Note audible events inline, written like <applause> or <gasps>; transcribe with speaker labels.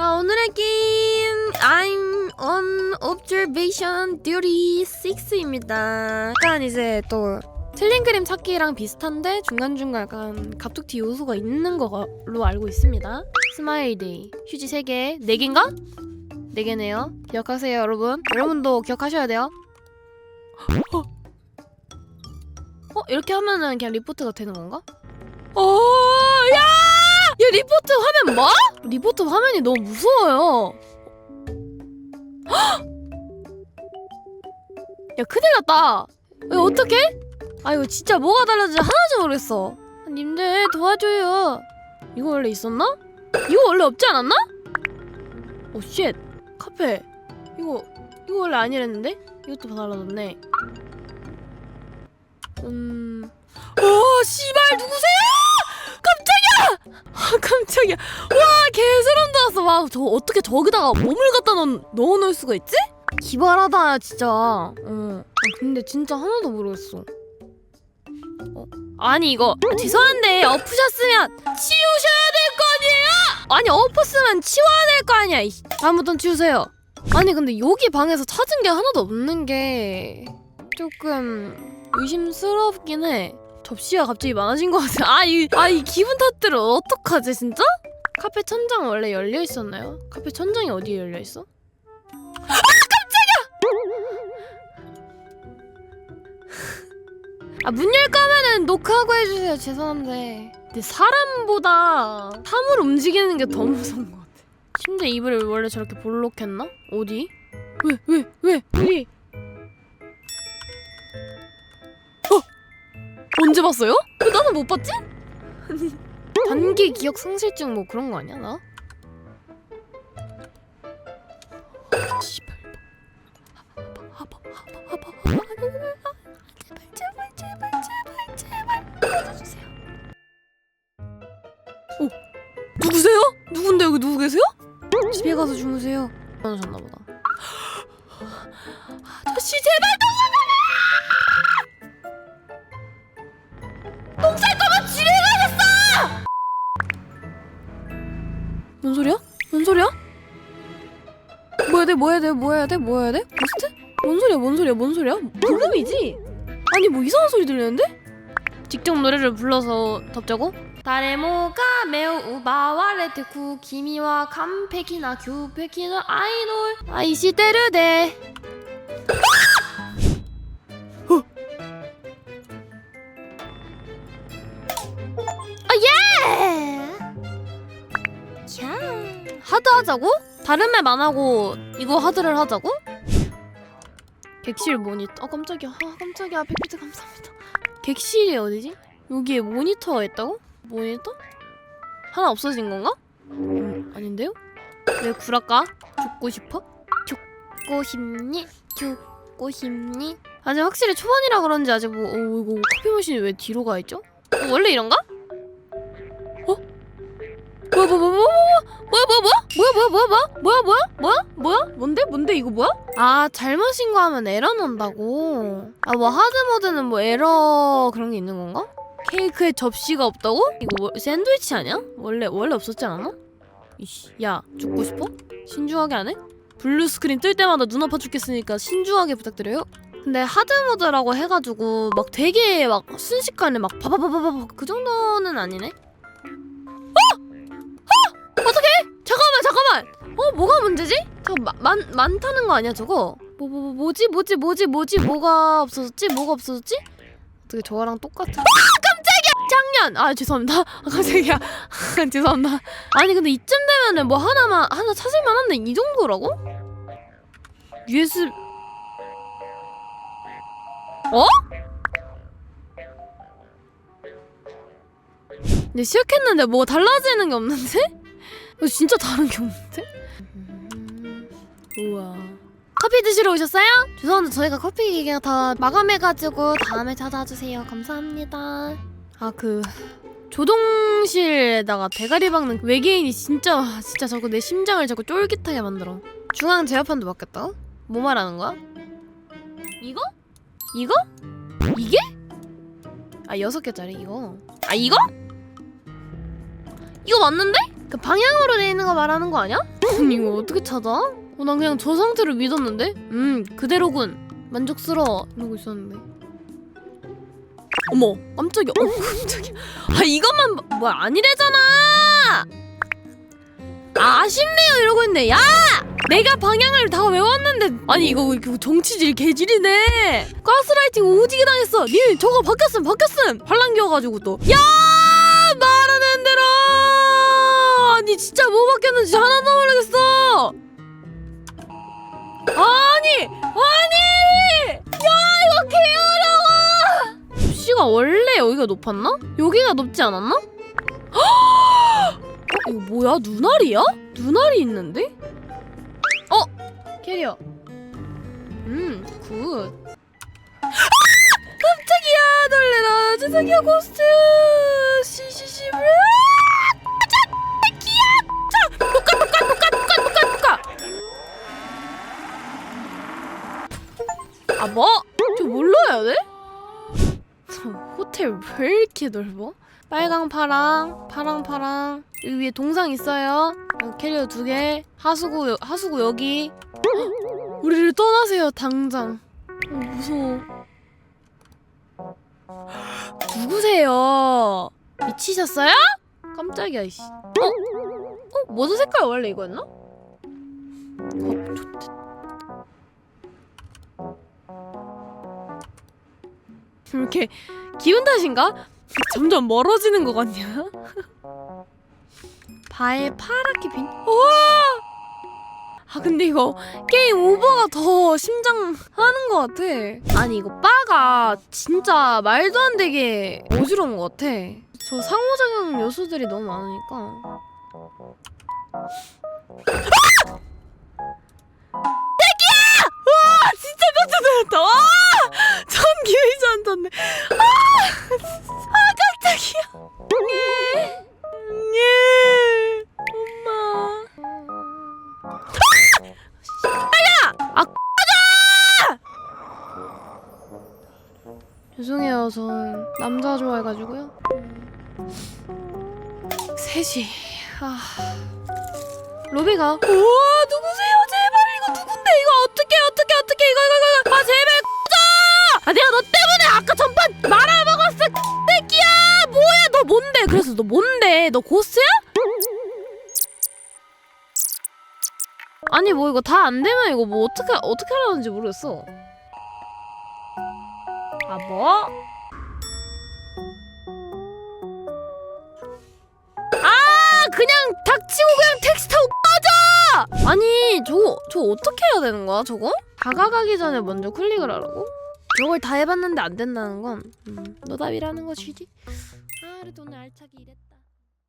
Speaker 1: 자 오늘의 게임 I'm on observation duty 6입니다 약간 이제 또 틀린 그림 찾기랑 비슷한데 중간중간 약간 갑툭튀 요소가 있는 걸로 알고 있습니다 스마일 데이 휴지 3개 4개인가? 4개네요 기억하세요 여러분 여러분도 기억하셔야 돼요 어? <gasps> 어? 이렇게 하면은 그냥 리포트가 되는 건가? 어, 야! 야, 리포트 화면 뭐? 리포트 화면이 너무 무서워요. 헉! 야, 큰일 났다. 야, 어떡해? 아, 이거 진짜 뭐가 달라진지 하나도 모르겠어. 아, 님들 도와줘요. 이거 원래 있었나? 이거 원래 없지 않았나? 오, 쉣. 카페. 이거, 이거 원래 아니랬는데? 이것도 달라졌네. 음. 오, 씨발, 누구세요? 아, 깜짝이야. 와, 개소름 돋았어. 와, 저 어떻게 저기다가 몸을 갖다 넣, 넣어 놓을 수가 있지? 기발하다, 진짜. 어. 아, 근데 진짜 하나도 모르겠어. 어? 아니, 이거. 죄송한데, 엎으셨으면 치우셔야 될 거 아니에요? 아니, 엎었으면 치워야 될 거 아니야. 다음부턴 치우세요. 아니, 근데 여기 방에서 찾은 게 하나도 없는 게 조금 의심스럽긴 해. 접시가 갑자기 많아진 것 같아. 아, 이, 아, 이 기분 탓들을 어떡하지, 진짜? 카페 천장 원래 열려 있었나요? 카페 천장이 어디에 열려 있어? 아, 깜짝이야! <laughs> 아, 문 열 거면은 노크하고 해주세요. 죄송한데. 근데 사람보다 사물 움직이는 게 더 무서운 것 같아. 침대 이불을 원래 저렇게 볼록했나? 어디? 왜, 왜, 왜, 어디? 언제 봤어요? 왜 나는 못 봤지? <laughs> 단기 기억 상실증 뭐 그런 거 아니야 나? 씨발. 제발 제발 제발 제발 제발 꺼져주세요. 오 누구세요? 누군데 여기 누구 계세요? 집에 가서 주무세요. 괜찮으셨나 보다. 아저씨 제발 똥쌀 뭐 해야 돼? 뭐 해야 돼? 뭐 해야 돼? 고스트? 뭔 소리야? 뭔 소리야? 뭔 소리야? 불금이지? 아니 뭐 이상한 소리 들리는데? 직접 노래를 불러서 덥자고? 다레모가 매우 우바와레트 쿠키미와 깜패키나 규패키나 아이돌 아이시테르데 캬. 하드 하자고? 다른 맵 안 하고 이거 하드를 하자고? 객실 모니터. 아 깜짝이야. 아 깜짝이야. 백비트 감사합니다. 객실이 어디지? 여기에 모니터가 있다고? 모니터? 하나 없어진 건가? 음, 아닌데요? 왜 구랄까? 죽고 싶어? 죽고 싶니? 죽고 싶니? 아직 확실히 초반이라 그런지 아직 뭐 어, 이거 커피 머신이 왜 뒤로 가 있죠? 어, 원래 이런가? 뭐야 뭐야 뭐야 뭐야 뭐야 뭐야 뭐야 뭐야 뭐야 뭐야 뭐야 뭐야 뭐야 뭔데 뭔데 이거 뭐야? 아 잘못인 거 하면 에러 난다고. 아 뭐 하드 모드는 뭐 에러 그런 게 있는 건가? 케이크에 접시가 없다고? 이거 뭐, 샌드위치 아니야? 원래 원래 없었지 않았나? 이씨 야 죽고 싶어? 신중하게 안 해? 블루 스크린 뜰 때마다 눈 아파 죽겠으니까 신중하게 부탁드려요. 근데 하드 모드라고 해가지고 막 되게 막 순식간에 막 바바바바바 그 정도는 아니네. 잠깐만 어 뭐가 문제지? 저거 마, 많, 많다는 거 아니야 저거? 뭐, 뭐, 뭐 뭐지 뭐지 뭐지 뭐지 뭐가 없어졌지? 뭐가 없어졌지? 어떻게 저거랑 똑같은 아 작년 아 죄송합니다 아, 깜짝이야 죄송합니다 아니 근데 이쯤 되면은 뭐 하나만 하나 찾을만 한데 이 정도라고? USB 어? 근데 시작했는데 뭐가 달라지는 게 없는데? 이거 진짜 다른 게 없는데? 우와. 커피 드시러 오셨어요? 죄송한데 저희가 커피 기계가 다 마감해가지고 다음에 찾아주세요. 감사합니다. 아 그 조동실에다가 대가리 박는 외계인이 진짜 진짜 자꾸 내 심장을 자꾸 쫄깃하게 만들어. 중앙 제어판도 바뀌었다. 뭐 말하는 거야? 이거? 이거? 이게? 아 여섯 개짜리 이거. 아 이거? 이거 맞는데? 그 방향으로 돼 있는 거 말하는 거 아니야? 아니 이거 어떻게 찾아? 어, 난 그냥 저 상태로 믿었는데? 음 그대로군. 만족스러워 이러고 있었는데. 어머 깜짝이야. 어 <laughs> 깜짝이야. 아 이것만 봐- 뭐야 아니래잖아! 아 아쉽네요 이러고 있네. 야! 내가 방향을 다 외웠는데. 아니 이거 이거 정치질 개질이네. 가스라이팅 오지게 당했어. 니 저거 바뀌었음 바뀌었음. 환란 기어가지고 또야! 말하는 대로 아니 진짜 뭐 바뀌었는지 하나도 모르겠어 아니 아니 야 이거 개 어려워 숲씨가 원래 여기가 높았나? 여기가 높지 않았나? 헉! 이거 뭐야 눈알이야? 눈알이 있는데? 어 캐리어 음 굿 깜짝이야 놀래라 죄송해요 고스트 왜 이렇게 넓어? 빨강 파랑 파랑 파랑 여기 위에 동상 있어요 어, 캐리어 두개 하수구 여- 하수구 여기 헉, 우리를 떠나세요 당장 어, 무서워 누구세요? 미치셨어요? 깜짝이야 이씨 어? 어? 모자 색깔 원래 이거였나? 어, 좋대. 이렇게 기분 탓인가? 점점 멀어지는 것 같냐? 바에 파랗게 빈. 우와! 아 근데 이거 게임 오버가 더 심장 하는 것 같아. 아니 이거 바가 진짜 말도 안 되게 어지러운 것 같아. 저 상호작용 요소들이 너무 많으니까. 새 진짜 깜짝 놀랐다. 와! 전 기회지 않던데. 아! 아 깜짝이야. 예. 예. 엄마. 아! 아 꺼져! 죄송해요. 전 남자 좋아해가지고요. 셋이. 아. 로비가 우와 아 내가 너 때문에 아까 전판 말아먹었어 새끼야 뭐야 너 뭔데 그래서 너 뭔데 너 고스야? 아니 뭐 이거 다 안 되면 이거 뭐 어떻게 어떻게 하라는지 모르겠어 아 뭐? 아 그냥 닥치고 그냥 택시 타고 꺼져! 아니 저거 저거 어떻게 해야 되는 거야 저거? 다가가기 전에 먼저 클릭을 하라고? 저걸 다 해봤는데 안 된다는 건 음, 노답이라는 것이지? 아 그래도 알차게 일했다